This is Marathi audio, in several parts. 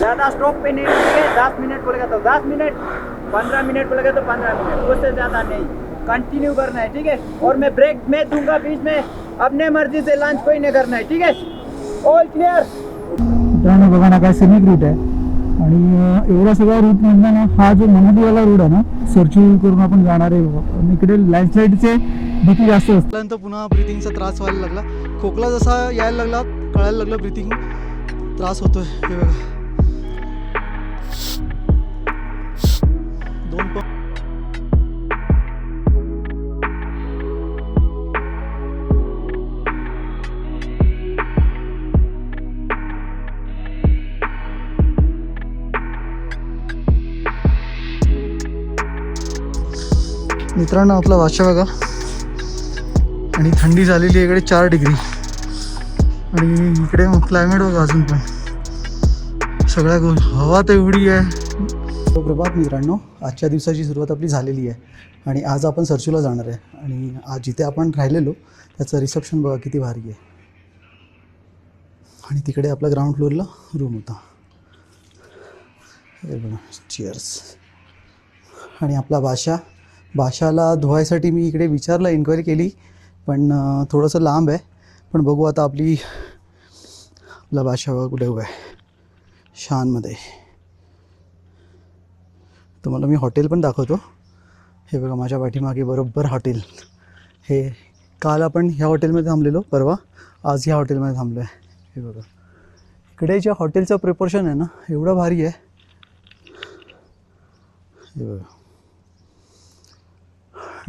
ज़्यादा स्टॉप पे नहीं रुकेंगे दस मिनट बोलेगा तो दस मिनट पंद्रह मिनट बोलेगा तो पंद्रह मिनट उससे ज़्यादा नहीं. कंटिन्यू करना है ठीक है? और मैं ब्रेक में दूंगा बीच में. अपने मर्जी से लंच कोई नहीं करना है ठीक है? ऑल क्लियर मित्रांनो बघा ना काय सिनिक रूट आहे. आणि एवढा सगळा रूट म्हणजे ना हा जो मनुलीवाला रूट आहे ना सर्ची करून आपण जाणार आहे. इकडे लँडस्लाईडचे भीती जास्त असते. त्यानंतर पुन्हा ब्रिथिंगचा त्रास व्हायला लागला. खोकला जसा यायला लागला कळायला लागला ब्रिथिंग त्रास होतोय. हे बघा. मित्रांनो आपला वाचा बघा. आणि थंडी झालेली आहे इकडे चार डिग्री. आणि इकडे मग क्लायमेट बघा अजून पण. सगळ्या गो हवा तर एवढी आहे. प्रभात मित्रांनो आजच्या दिवसाची सुरुवात आपली झालेली आहे. आणि आज आपण सरचूला जाणार आहे. आणि आज जिथे आपण राहिलेलो त्याचं रिसेप्शन बघा किती भारी आहे. आणि तिकडे आपला ग्राउंड फ्लोअरला रूम होता. चेअर्स बघा आणि आपला भाषा भाषाला धुवायसाठी मी इकडे विचारलं इन्क्वायरी केली पण थोडंसं लांब आहे. पण बघू आता आपली आपला भाषा कुठे उभा आहे. शानमध्ये. तुम्हाला मी हॉटेल पण दाखवतो. हे बघा माझ्या पाठीमागे बरोबर हॉटेल. हे काल आपण ह्या हॉटेलमध्ये थांबलेलो परवा. आज ह्या हॉटेलमध्ये थांबलो आहे हे बघा. इकडे ज्या हॉटेलचं प्रिपरेशन आहे ना एवढं भारी आहे. हे बघा.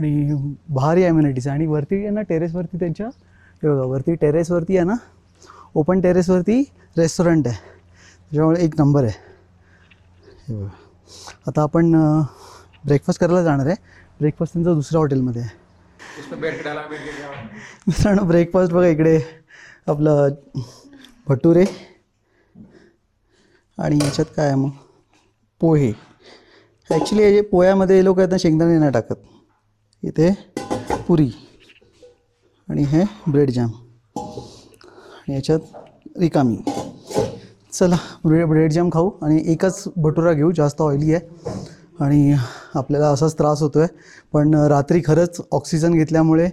आणि भारी ॲम्युनिटीज आणि वरती आहे ना टेरेसवरती त्यांच्या हे बघा वरती टेरेसवरती आहे ना ओपन टेरेसवरती रेस्टॉरंट आहे. त्याच्यामुळे एक नंबर आहे. हे बघा. आता आपण ब्रेकफास्ट करायला जाणार आहे. ब्रेकफास्ट त्यांचं दुसऱ्या हॉटेलमध्ये आहे. मित्रांनो ब्रेकफास्ट बघा इकडे आपलं भटुरे आणि याच्यात काय आहे मग? पोहे. ॲक्च्युली हे जे पोह्यामध्ये हे लोक आहेत ना शेंगदाणे नाही टाकत. इथे पुरी आणि हे ब्रेड जॅम. आणि याच्यात रिकामी. चला ब्रेड ब्रेड जॅम खाऊ आणि एकच भटुरा घेऊ जास्त ऑइली आहे. आणि आपल्याला असाच त्रास होतो आहे पण रात्री खरंच ऑक्सिजन घेतल्यामुळे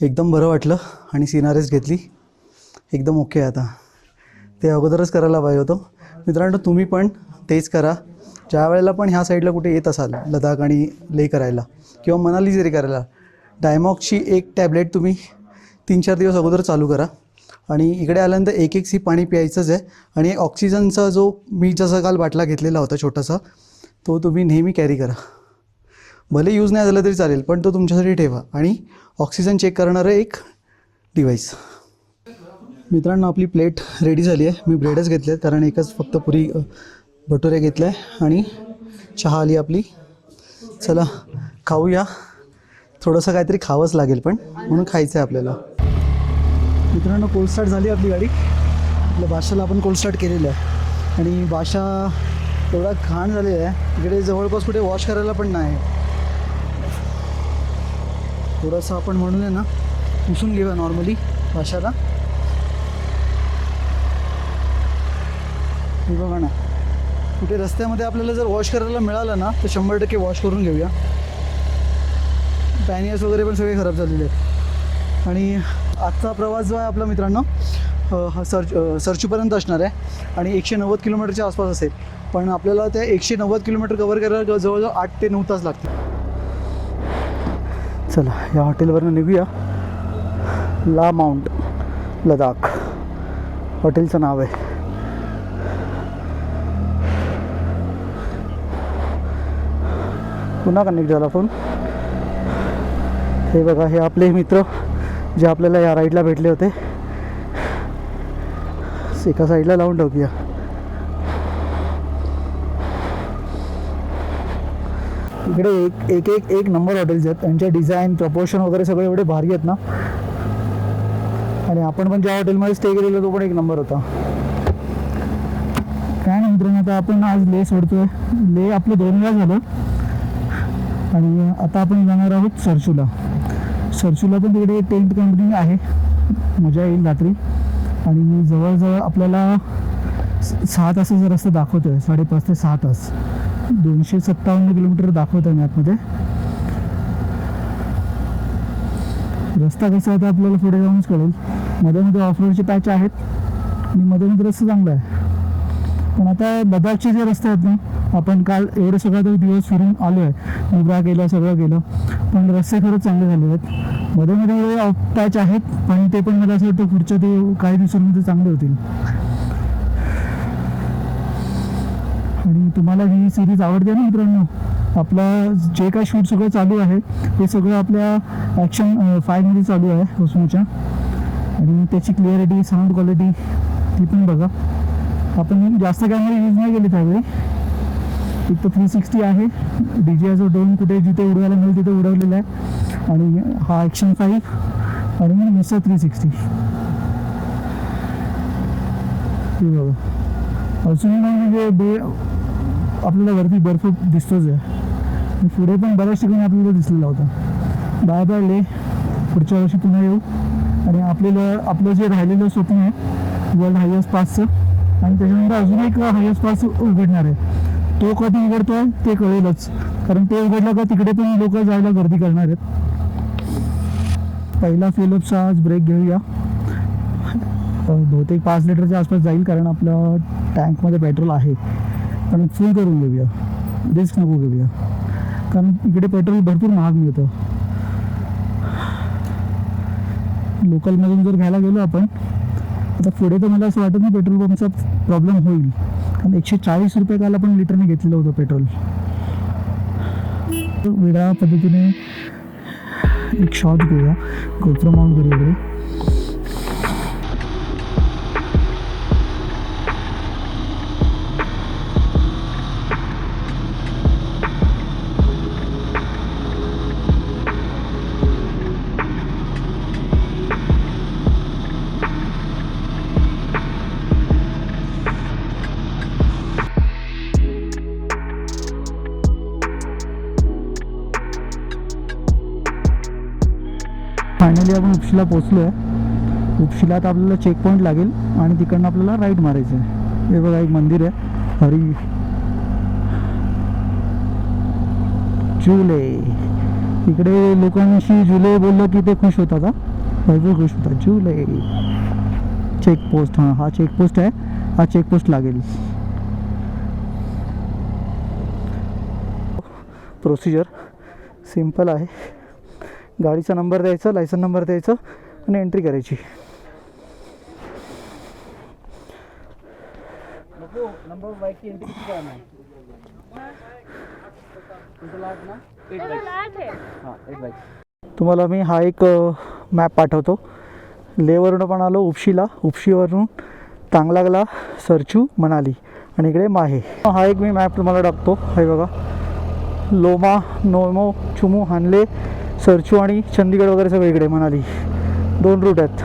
एकदम बरं वाटलं आणि सिनारेस घेतली. एकदम ओके आहे आता. ते अगोदरच करायला पाहिजे होतं. मित्रांनो तुम्ही पण तेच करा. ज्या वेळेला पण ह्या साईडला कुठे येत असाल लडाख आणि ले करायला किंवा मनाली जरी करायला डायमॉक्सची एक टॅबलेट तुम्ही तीन चार दिवस अगोदर चालू करा. आणि इकडे आल्यानंतर एक एक सी पाणी प्यायचंच आहे. आणि ऑक्सिजनचा जो मी जसा काल बाटला घेतलेला होता छोटासा तो तुम्ही नेहमी कॅरी करा. भले यूज नाही झालं तरी चालेल पण तो तुमच्यासाठी ठेवा. आणि ऑक्सिजन चेक करणारं एक डिव्हाइस मित्रांनो आपली प्लेट रेडी झाली आहे. मी ब्रेडच घेतले आहेत कारण एकच फक्त पुरी भटुरे घेतले आहे आणि चहा आली आपली. चला खाऊया. थोडंसं काहीतरी खावंच लागेल पण म्हणून खायचं आहे आपल्याला. मित्रांनो कोल्ड स्टार्ट झाली आपली गाडी. आपल्या भाषाला आपण कोल्ड स्टार्ट केलेलं आहे. आणि भाषा एवढा घाण झालेला आहे. इकडे जवळपास कुठे वॉश करायला पण नाही. थोडंसं आपण म्हणून आहे ना पुसून घेऊया नॉर्मली भाषाला बघा ना. कुठे रस्त्यामध्ये आपल्याला जर वॉश करायला मिळालं ना तर शंभर टक्के वॉश करून घेऊया. पॅनियर्स वगैरे पण सगळे खराब झालेले आहेत. आणि आजचा प्रवास जो आहे आपला मित्रांनो हा सर्च सर्चपर्यंत असणार आहे. आणि एकशे नव्वद किलोमीटरच्या आसपास असेल. पण आपल्याला त्या एकशे नव्वद किलोमीटर कवर करायला जवळजवळ आठ ते नऊ तास लागतील. चला या हॉटेलवरनं निघूया. ला माउंट लडाख हॉटेलचं नाव आहे. पुन्हा कनेक्ट झाला फोन हे बघा हे आपले मित्र जे आपल्याला या राईडला भेटले होते. एका साईडला लावून टाकूया इकडे एक एक एक एक नंबर हॉटेल्स आहेत. त्यांच्या डिझाईन प्रपोर्शन वगैरे सगळे एवढे भारी आहेत ना. आणि आपण पण ज्या हॉटेलमध्ये स्टे केलेलो तो पण एक नंबर होता. काय नाही मित्रांनो आता आपण आज ले सोडतोय. ले आपलं दोन वेळा झालं. आणि आता आपण जाणार आहोत सरचूला सरचूला पण तिकडे टेंट कंपनी आहे. मजा येईल रात्री. आणि जवळजवळ आपल्याला सहा तासाचा रस्ता दाखवतोय. साडेपाच ते सहा तास. दोनशे सत्तावन्न किलोमीटर दाखवत आहे मॅपमध्ये रस्ता कसा आहे ते आपल्याला पुढे जाऊनच कळेल. मध्ये मध्ये ऑफरोडचे पॅच आहेत. आणि मध्ये मध्ये रस्ता चांगला आहे. पण आता लडाखचे जे रस्ते आहेत ना आपण काल एवढं सगळं तर दिवस फिरून आलो आहे मुब्रा केलं सगळं केलं. पण रस्ते खरंच चांगले झाले आहेत. मध्ये मध्ये पॅच आहेत पण ते पण मला असं वाटतं पुढच्या ते काही दिवसांमध्ये चांगले होतील. आणि तुम्हाला ही सिरीज आवडते ना मित्रांनो? आपला जे काय शूट सगळं चालू आहे ते सगळं आपल्या ॲक्शन फायमध्ये चालू आहे ओसमोच्या आणि त्याची क्लिअरिटी साऊंड क्वालिटी ती पण बघा. आपण जास्त कॅमेरे यूज नाही केले त्यावेळी. एक तर थ्री सिक्स्टी आहे डी जे असं ड्रोन कुठे जिथे उडवायला मिळेल तिथे उडवलेला आहे. आणि हा ॲक्शन फाईव्ह आणि मिस्टर थ्री सिक्स्टी ते बघा. अजून म्हणजे बे आपल्याला वरती बर्फ दिसतोच आहे. पुढे पण बऱ्याच ठिकाणी आपल्याला दिसलेला होता. बाय बाय ले पुढच्या वर्षी पुन्हा येऊ. आणि आपल्याला आपलं जे राहिलेलं स्वप्न आहे वर्ल्ड हायस्ट पासचं आणि त्याच्यानंतर अजून एक हायस्ट पास उघडणार आहे. तो कधी उघडतो आहे ते कळेलच. कारण ते उघडलं का तिकडे पण लोक जायला गर्दी करणार आहेत. पहिला फिलअपचा आज ब्रेक घेऊया. बहुतेक पाच लिटरच्या आसपास जाईल कारण आपलं टँकमध्ये पेट्रोल आहे. पण फुल करून घेऊया. रिस्क नको घेऊया. कारण इकडे पेट्रोल भरपूर महाग मिळतं. लोकलमधून जर घ्यायला गेलो आपण आता पुढे तर मला असं वाटत नाही पेट्रोल पंपचा प्रॉब्लेम होईल. आणि एकशे चाळीस रुपये काल आपण लिटरने घेतलेलं होतं पेट्रोल. वेगळ्या पद्धतीने एक शॉट घेऊया. गोप्रो माउंट करूया. आपण उपशीला पोचलो आहे उपशीला आता आपल्याला चेक पॉईंट लागेल आणि तिकडनं आपल्याला राईट मारायचं आहे. हे बघा एक मंदिर आहे. हरी. जुले इकडे लोकांशी जुले बोललं की ते खुश होतात हा? भरपूर खुश होतात. जुले चेक पोस्ट हां हा चेक पोस्ट आहे. हा चेक पोस्ट लागेल. प्रोसिजर सिंपल आहे. गाडीचा नंबर द्यायचा लायसन नंबर द्यायचं आणि एंट्री करायची. तुम्हाला मी हा एक मॅप पाठवतो. लेवरून पण आलो उपशीला. उपशीवरून तांगलागला सरचू मनाली आणि इकडे माहे. हा एक मी मॅप तुम्हाला टाकतो. हे बघा. लोमा नोमो चुमू हानले सरचू आणि चंदीगड वगैरे सगळं इकडे मनाली. दोन रूट आहेत.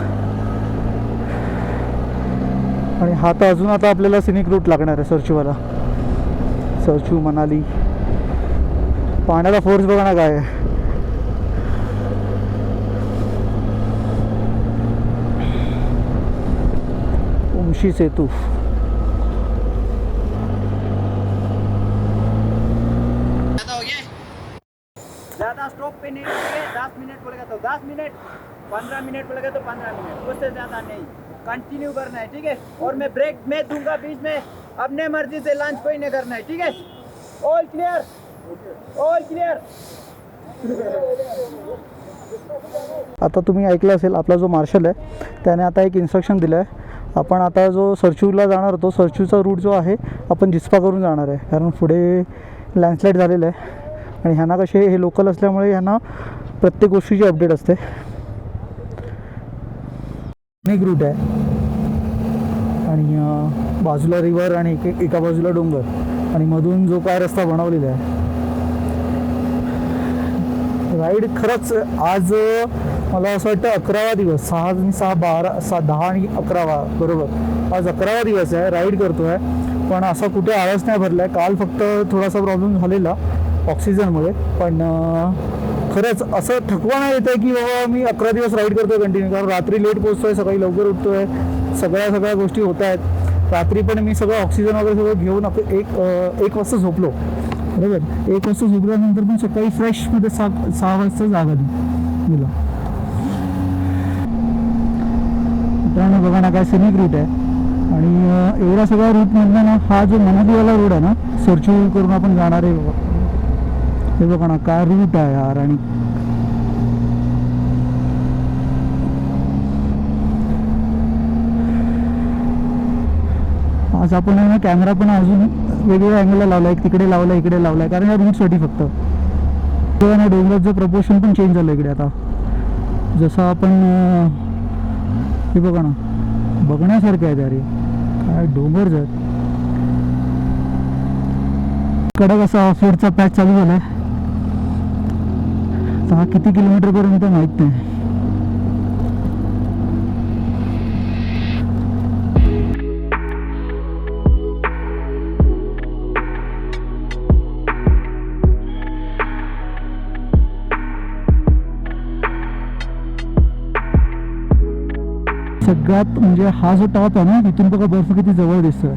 आणि हा तर अजून आता आपल्याला सिनिक रूट लागणार आहे सरचूवाला. सरचू मनाली. पाण्याचा फोर्स बघा ना काय आहे. उमशी सेतू ज़्यादा स्टॉप पे नहीं रुके दस मिनट बोलेगा तो दस मिनट पंद्रह मिनट बोलेगा तो पंद्रह मिनट। उससे ज़्यादा नहीं। कंटिन्यू करना है ठीक है? और मैं ब्रेक मैं दूंगा बीच में। अपने मर्जी से लंच कोई नहीं करना है ठीक है? ऑल क्लियर ऑल क्लियर आता तुम्ही ऐकलं असेल आपला जो मार्शल आहे त्याने आता एक इन्स्ट्रक्शन दिलं आहे आपण आता जो सरचूला जाणार होतो सरचूचा रूट जो आहे आपण जिस्पा करून जाणार आहे. कारण पुढे लँडस्लाईड झालेलं आहे. आणि ह्यांना कसे हे लोकल असल्यामुळे ह्यांना प्रत्येक गोष्टीची अपडेट असते. अनेक रूट आहे. आणि बाजूला रिव्हर आणि एक एका बाजूला डोंगर. आणि मधून जो काय रस्ता बनवलेला आहे. राईड खरंच आज मला असं वाटतं अकरावा दिवस. सहा आणि सहा बारा सहा दहा आणि अकरावा बरोबर. आज अकरावा दिवस आहे राईड करतो आहे पण असा कुठे आळस नाही भरला आहे काल फक्त थोडासा प्रॉब्लेम झालेला ऑक्सिजनमुळे पण खरंच असं थकवा येतं येत आहे की बाबा मी अकरा दिवस राईड करतो कंटिन्यू कारण रात्री लेट पोचतो आहे सकाळी लवकर उठतो आहे सगळ्या सगळ्या गोष्टी होत आहेत. रात्री पण मी सगळं ऑक्सिजन वगैरे सगळं घेऊन आपण एक एक वाजता झोपलो. बरोबर? एक वाजता झोपल्यानंतर पण सकाळी फ्रेशमध्ये सहा सहा वाजता जागा दिला. मित्रांनो बघा ना काय सिनिक रूट आहे. आणि एवढा सगळा रूट रूटमधनं ना हा जो मनालीवाला रोड आहे ना सरचूल करून आपण जाणार आहे बाबा. हे बघा ना काय रूट आहे यार आणि आज आपण आहे ना कॅमेरा पण अजून वेगवेगळ्या अँगलला लावला एक तिकडे लावला इकडे लावलाय कारण या रूटसाठी फक्त. तेव्हा ना डोंगराचं प्रपोर्शन पण चेंज झालं इकडे आता. जसं आपण हे बघा ना बघण्यासारखं आहे अरे काय डोंगर जर. कडक असा ऑफ पॅच चालू झालाय. तर हा किती किलोमीटर पर्यंत माहीत नाही. सगळ्यात म्हणजे हा जो टॉप आहे ना तिथून बघा बर्फ किती जवळ दिसतोय.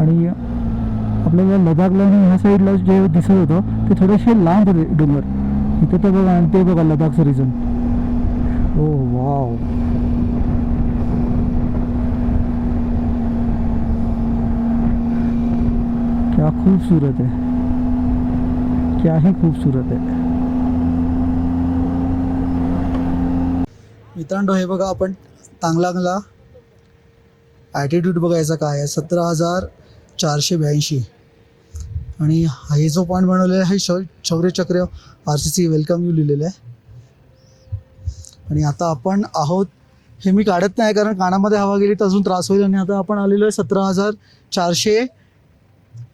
आणि आपल्याला लडाखला आणि ह्या साईडला जे दिसत होतं ते थोडेसे लांब होते डोंगर. इथे तर बघा आणि ते बघा लडाखचं रिजन ओ वाव. क्या खूबसूरत है. क्या ही खूबसूरत है. मित्रांनो हे बघा आपण तांगलांगला ॲटिट्यूड बघायचा काय आहे? सतरा हजार चारशे ब्याऐंशी. आणि हे जो पॉईंट बनवलेला आहे हे शौ शौर्यचक्र R C C welcome you लिहिलेलं आहे. आणि आता आपण आहोत हे मी काढत नाही कारण कानामध्ये हवा गेली तर अजून त्रास होईल आणि आता आपण आलेलो आहे सतरा हजार चारशे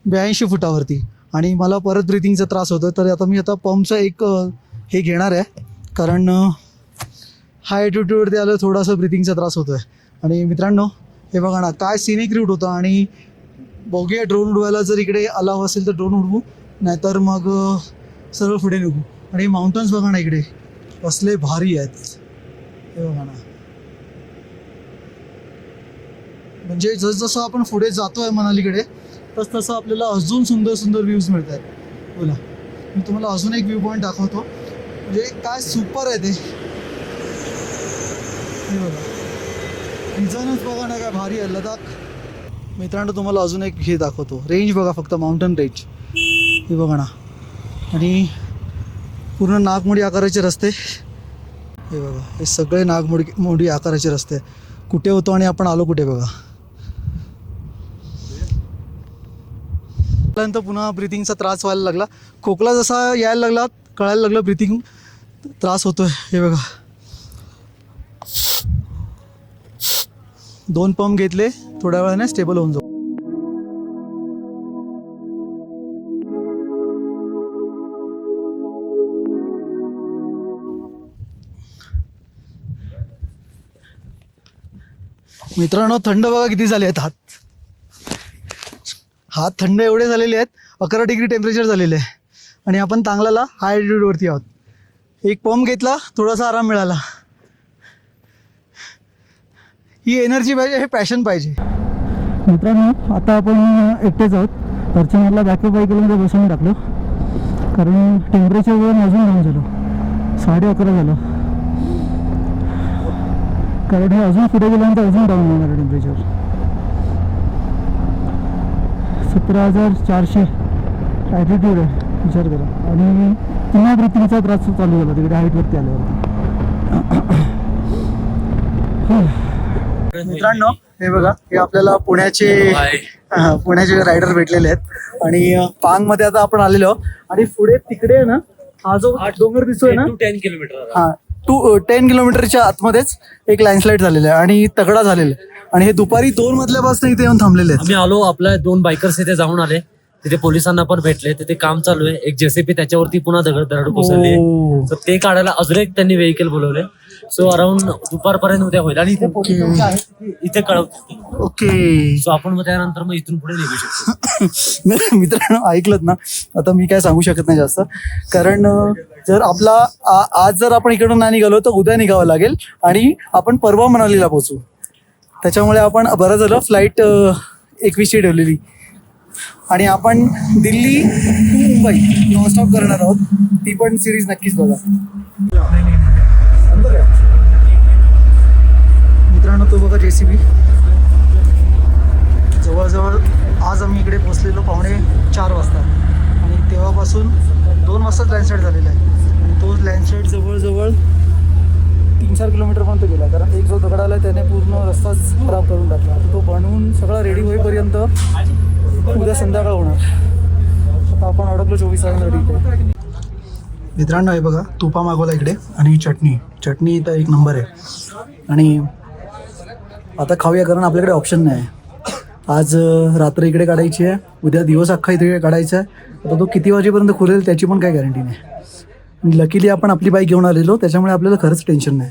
ब्याऐंशी फुटावरती. आणि मला परत ब्रिथिंगचा त्रास होतो तर आता मी आता पंपचं एक हे घेणार आहे. कारण हाय ॲटिट्यूडवरती आलं थोडासा ब्रिथिंगचा त्रास होतो आहे आणि मित्रांनो हे बघा ना काय सिनिक रूट होता आणि बघूया ड्रोन उडवायला जर इकडे अलाव असेल तर ड्रोन उडवू. नाहीतर मग सरळ पुढे निघू. आणि माउंटन्स बघा ना इकडे. कसले भारी आहेत. हे बघा ना. म्हणजे जसजसं आपण पुढे जातोय मनालीकडे तस तसं आपल्याला अजून सुंदर सुंदर व्ह्यूज मिळत आहेत बोला. मी तुम्हाला अजून एक व्ह्यू पॉईंट दाखवतो. म्हणजे काय सुपर आहे ते. हे बघा. रिझनच बघा ना काय भारी आहे. लडाख मित्रांनो तुम्हाला अजून एक हे दाखवतो. रेंज बघा फक्त माउंटन रेंज हे बघा ना. आणि पूर्ण नागमोडी आकाराचे रस्ते. हे बघा हे सगळे नागमोडी मोडी आकाराचे रस्ते. कुठे होतो आणि आपण आलो कुठे बघा. त्यानंतर पुन्हा ब्रिथिंगचा त्रास व्हायला लागला. खोकला जसा यायला लागला कळायला लागलं ब्रिथिंग त्रास होतोय. हे बघा. दोन पंप घेतले थोड्या वेळाने स्टेबल होऊन जाऊ. मित्रांनो थंड बघा किती झाले आहेत हात. हात थंड एवढे झालेले आहेत अकरा डिग्री टेम्परेचर झालेले आहे. आणि आपण तांगलाला हाय ॲटिट्यूडवरती आहोत. एक पंप घेतला थोडासा आराम मिळाला. ही एनर्जी पाहिजे हे पॅशन पाहिजे. मित्रांनो आता आपण एकटेच आहोत. अर्चनाला बॅकअप व्हेकलमध्ये बसवून टाकलो. कारण टेम्परेचर वरून अजून डाऊन झालो. साडे अकरा झालं. कारण हे अजून पुढे गेल्यानंतर अजून डाऊन होणार टेम्परेचर सतरा हजार चारशे ॲटिट्यूड आहे. विचार करा. आणि पुन्हा ब्रिथिंगचा त्रास चालू झाला. तिकडे हाईटवरती आल्यावरती. मित्रांनो हे बघा हे आपल्याला पुण्याचे हा, पुण्याचे रायडर भेटलेले आहेत. आणि अ, पांगमध्ये आता आपण आलेलो आहोत. आणि पुढे तिकडे आहे ना हा जो डोंगर दिसतोय ना टेन किलोमीटर हा टू टेन किलोमीटरच्या आतमध्येच एक लँडस्लाईड झालेला आहे आणि तगडा झालेला आहे. आणि हे दुपारी दोन मधल्यापासून इथे येऊन थांबलेले आहेत. आम्ही आलो आपल्या दोन बायकर्स इथे जाऊन आले. तिथे पोलिसांना पण भेटले. तिथे काम चालू आहे. एक जेसीपी त्याच्यावरती पुन्हा दगड दरड कोसळली. ओ. तर ते काढायला अजून एक त्यांनी व्हेकल बोलवले. सो अराउंड दुपारपर्यंत उद्या होईल आणि इथे. पोलीस आहेत, इथे कळवतील ओके सो आपण मग त्यानंतर मग इथून पुढे निघू शकतो. मित्रांनो ऐकलत ना? आता मी काय सांगू शकत नाही जास्त. कारण अं, जर आपला आ- आज जर आपण इकडून नाही निघालो तर उद्या निघावं लागेल. आणि आपण परवा मनालीला पोहोचू. त्याच्यामुळे आपण बरं झालं. फ्लाईट एकवीसची ठेवलेली. आणि आपण दिल्ली टू मुंबई नॉनस्टॉप करणार आहोत. ती पण सिरीज नक्कीच बघा मित्रांनो तो बघा जे सी बी जवळजवळ आज आम्ही इकडे पोचलेलो पावणे चार वाजता. आणि तेव्हापासून दोन वाजताच लँडस्लाईड झालेला आहे. आणि तो लँडस्लाईड जवळजवळ तीन चार किलोमीटरपर्यंत गेला. कारण एक जो दगड आला त्याने पूर्ण रस्ताच खराब करून टाकला. तो बनवून सगळा रेडी होईपर्यंत उद्या संध्याकाळ होणार. आता आपण अडकलो चोवीस तासांसाठी मित्रांनो हे बघा तुपा मागवला इकडे आणि चटणी. चटणी तर एक नंबर आहे. आणि आता खाऊया कारण आपल्याकडे ऑप्शन नाही. आज रात्र इकडे काढायची आहे. उद्या दिवस अख्खा इथे काढायचा आहे. आता तो किती वाजेपर्यंत खुलेल त्याची पण काही गॅरंटी नाही. लकीली आपण आपली बाईक घेऊन आलेलो त्याच्यामुळे आपल्याला खरंच टेन्शन नाही.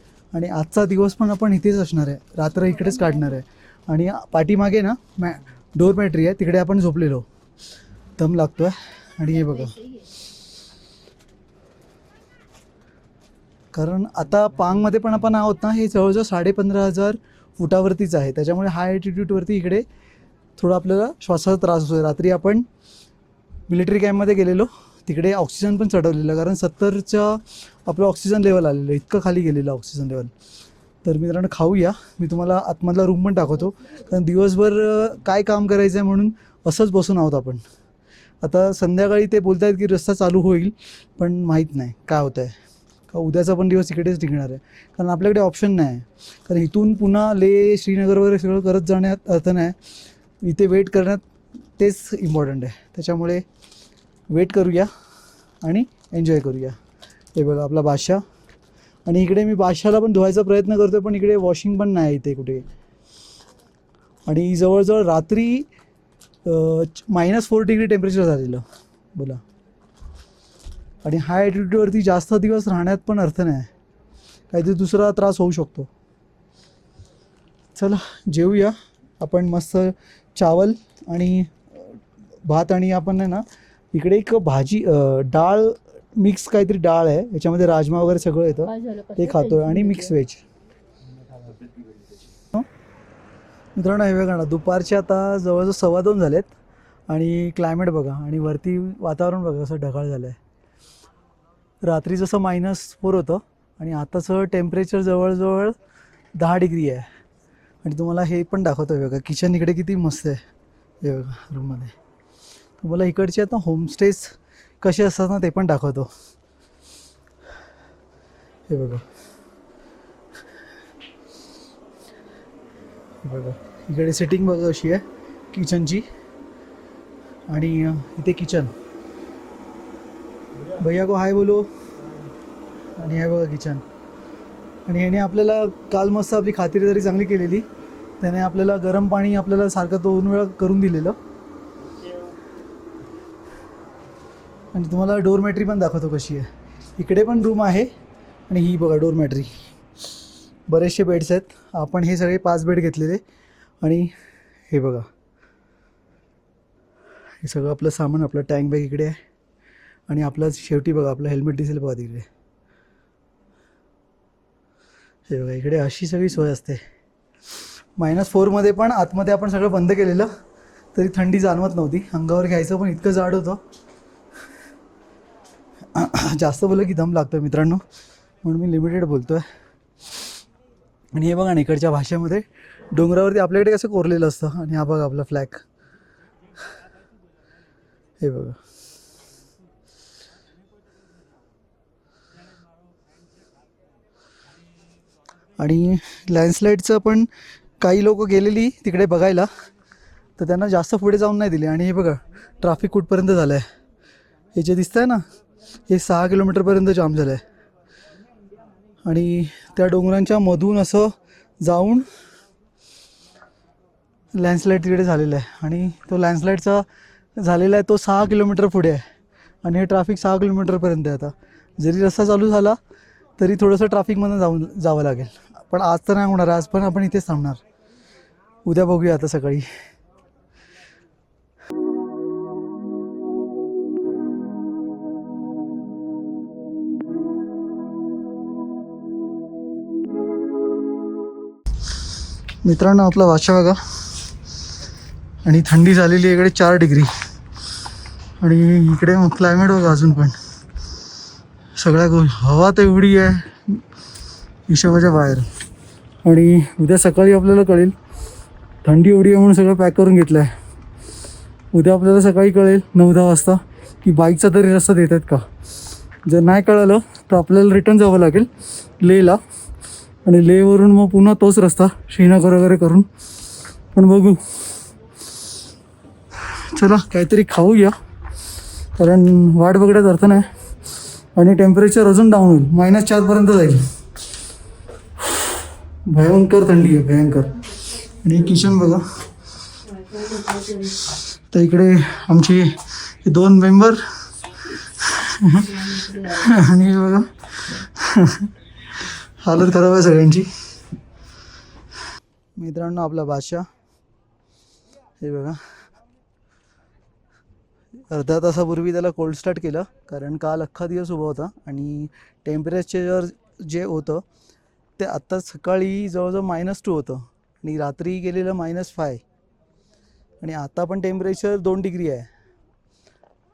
आणि आजचा दिवस पण आपण इथेच असणार आहे. रात्र इकडेच काढणार आहे. आणि पाठीमागे ना मॅ डोर मॅट्री आहे तिकडे आपण झोपलेलो. दम लागतो आहे आणि हे बघा. कारण आता पांगमध्ये पण आपण आहोत ना हे जवळजवळ साडेपंधरा हजार फुटावरतीच आहे. त्याच्यामुळे हाय ॲटिट्यूडवरती इकडे थोडं आपल्याला श्वासाचा त्रास होतो रात्री आपण मिलिटरी कॅम्पमध्ये गेलेलो. तिकडे ऑक्सिजन पण चढवलेलं कारण सत्तरच्या आपलं ऑक्सिजन लेवल आलेलं इतकं खाली गेलेलं ऑक्सिजन लेवल तर मित्रांनो खाऊया. मी तुम्हाला आतमधला रूम पण दाखवतो. कारण दिवसभर काय काम करायचं आहे म्हणून असंच बसून आहोत आपण. आता संध्याकाळी ते बोलत आहेत की रस्ता चालू होईल पण माहीत नाही काय होतं आहे का उद्याचा पण दिवस इकडेच टिकणार आहे. कारण आपल्याकडे ऑप्शन नाही आहे. कारण इथून पुन्हा ले श्रीनगर वगैरे सगळं करत जाण्यात अर्थ नाही. इथे वेट करण्यात तेच इम्पॉर्टंट आहे. त्याच्यामुळे वेट करूया आणि एन्जॉय करूया. हे बघा आपला बादशाह. आणि इकडे मी बादशाला पण धुवायचा प्रयत्न करतो पण इकडे वॉशिंग पण नाही इथे कुठे. आणि जवळजवळ रात्री मायनस फोर डिग्री टेम्परेचर झालेलं. बोला. आणि हाय ॲटिट्यूडवरती जास्त दिवस राहण्यात पण अर्थ नाही. काहीतरी दुसरा त्रास होऊ शकतो. चला जेवूया. आपण मस्त चावल आणि भात आणि आपण आहे ना इकडे एक भाजी डाळ मिक्स काहीतरी डाळ आहे. याच्यामध्ये राजमा वगैरे सगळं येतं. ते खातोय आणि मिक्स व्हेज. मित्रांनो हे बघा ना दुपारचे आता जवळजवळ सव्वा दोन झालेत आणि क्लायमेट बघा आणि वरती वातावरण बघा कसं ढगाळ झालं आहे रात्री जसं मायनस फोर होतं आणि आताचं टेम्परेचर जवळजवळ दहा डिग्री आहे. आणि तुम्हाला हे पण दाखवतो बघा किचन इकडे किती मस्त आहे. हे बघा रूममध्ये तुम्हाला इकडचे आता होमस्टेज कसे असतात ना ते पण दाखवतो. हे बघा. बघा. इकडे सेटिंग बघा अशी आहे किचनची आणि इथे किचन भैया को हाय बोलो. आणि हे बघा किचन आणि याने आपल्याला काल मस्त आपली खातिरदारी चांगली केलेली. त्याने आपल्याला गरम पाणी आपल्याला सारखं दोन वेळा करून दिलेलं. आणि तुम्हाला डोर मॅट्री पण दाखवतो कशी आहे. इकडे पण रूम आहे आणि ही बघा डोरमॅट्री बरेचसे बेड्स आहेत. आपण हे सगळे पाच बेड घेतलेले आणि हे बघा. हे सगळं आपलं सामान आपलं टँक बॅग इकडे आहे. आणि आपलं शेवटी बघा आपलं हेल्मेट दिसेल बघा तिकडे. हे बघा इकडे अशी सगळी सोय असते. मायनस फोरमध्ये पण आतमध्ये आपण सगळं बंद केलेलं. तरी थंडी जाणवत नव्हती. अंगावर घ्यायचं पण इतकं जाड होतं. जास्त बोललं की दम लागतो मित्रांनो. म्हणून मी लिमिटेड बोलतो आहे आणि हे बघा ना इकडच्या भाषेमध्ये डोंगरावरती आपल्याकडे कसं कोरलेलं असतं? आणि हा बघा आपला फ्लॅग हे बघा. आणि लँडस्लाईडचं पण काही लोक गेलेली तिकडे बघायला. तर त्यांना जास्त पुढे जाऊन नाही दिले. आणि हे बघा ट्राफिक कुठपर्यंत झालं आहे हे जे दिसतं आहे ना हे सहा किलोमीटरपर्यंत जाम झालं आहे आणि त्या डोंगरांच्या मधून असं जाऊन लँडस्लाईड तिकडे झालेला आहे. आणि तो लँडस्लाईडचा झालेला आहे तो सहा किलोमीटर पुढे आहे. आणि हे ट्रॅफिक सहा किलोमीटरपर्यंत आहे आता. जरी रस्ता चालू झाला तरी थोडंसं ट्रॅफिकमधून जाऊन जावं लागेल. पण आज तर नाही होणार आज पण आपण इथेच थांबणार. उद्या बघूया आता सकाळी. मित्रांनो आपला वाशा बघा. आणि थंडी झालेली आहे इकडे चार डिग्री. आणि इकडे मग क्लायमेट बघा अजून पण. सगळ्या गो हवा तर एवढी आहे. हिशोबाच्या बाहेर. आणि उद्या सकाळी आपल्याला कळेल. थंडी एवढी आहे म्हणून सगळं पॅक करून घेतलं आहे उद्या आपल्याला सकाळी कळेल नऊ दहा वाजता की बाईकचा तरी रस्ता देत आहेत का? जर नाही कळालं तर आपल्याला रिटर्न जावं लागेल लेला. आणि लेवरून मग पुन्हा तोच रस्ता श्रीनगर वगैरे करून. पण बघू. चला काहीतरी खाऊया कारण वाट बघण्यात अर्थ नाही. आणि टेम्परेचर अजून डाऊन होईल. मायनस चारपर्यंत जाईल. भयंकर थंडी आहे भयंकर. आणि किचन बघा. तर इकडे आमचे दोन मेंबर आणि हे बघा. हालत खराब आहे सगळ्यांची. मित्रांनो आपला बादशाह. हे बघा. अर्ध्या तासापूर्वी त्याला कोल्ड स्टार्ट केलं कारण काल अख्खा दिवस उभा होता आणि टेम्परेचर जे होतं ते आत्ता सकाळी जवळजवळ मायनस टू होतं आणि रात्री गेलेलं मायनस फाय आणि आता पण टेम्परेचर दोन डिग्री आहे.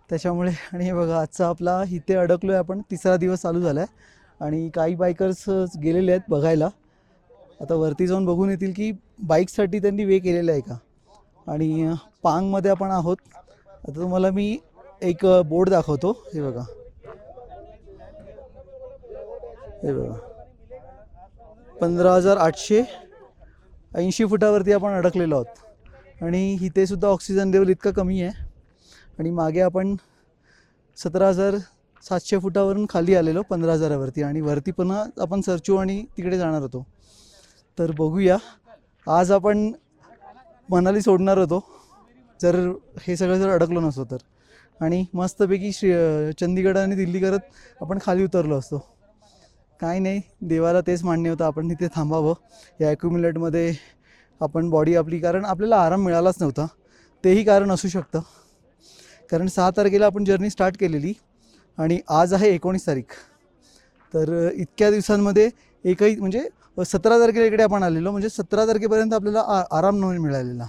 त्याच्यामुळे आणि हे बघा आजचा आपला इथे अडकलो आहे आपण तिसरा दिवस चालू झाला आहे आणि काही बायकर्स गेलेले आहेत बघायला. आता वरती जाऊन बघून येतील की बाईकसाठी त्यांनी वे केलेला आहे का? आणि पांगमध्ये आपण आहोत. आता तुम्हाला मी एक बोर्ड दाखवतो. हे बघा. हे बघा. पंधरा हजार आठशे ऐंशी फुटावरती आपण अडकलेलो आहोत. आणि इथे सुद्धा ऑक्सिजन लेवल इतका कमी आहे. आणि मागे आपण सतरा हजार सातशे फुटावरून खाली आलेलो पंधरा हजारावरती आणि वरती पुन्हा आपण सरचू आणि तिकडे जाणार होतो. तर बघूया. आज आपण मनाली सोडणार होतो. जर हे सगळं जर अडकलो नसतो तर. आणि मस्तपैकी श्री चंदीगड आणि दिल्ली करत आपण खाली उतरलो असतो. काय नाही देवाला तेच मान्य होतं. आपण तिथे थांबावं. या ॲक्युम्युलेटमध्ये आपण बॉडी आपली कारण आपल्याला आराम मिळालाच नव्हता. तेही कारण असू शकतं. कारण सहा तारखेला आपण जर्नी स्टार्ट केलेली. आणि आज आहे एकोणीस तारीख. तर इतक्या दिवसांमध्ये एकही म्हणजे सतरा तारखेला इकडे आपण आलेलो म्हणजे सतरा तारखेपर्यंत आपल्याला आ आराम नाही मिळालेला.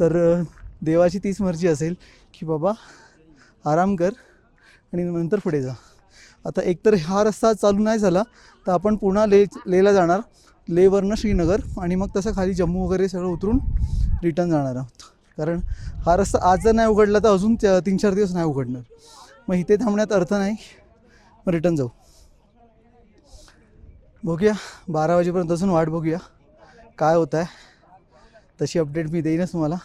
तर देवाची तीच मर्जी असेल की बाबा आराम कर आणि नंतर पुढे जा. आता एकतर हा रस्ता चालू नाही झाला तर आपण पुन्हा ले लेला जाणार. लेवरनं श्रीनगर आणि मग तसं खाली जम्मू वगैरे सगळं उतरून रिटर्न जाणार आहोत. कारण हा रस्ता आज जर नाही उघडला तर अजून त्या- तीन चार दिवस नाही उघडणार. मग इथे थांबण्यात अर्थ नाही. मग रिटर्न जाऊ. बघूया बारा वाजेपर्यंत असून वाट बघूया. काय होत आहे तशी अपडेट मी देईनच तुम्हाला.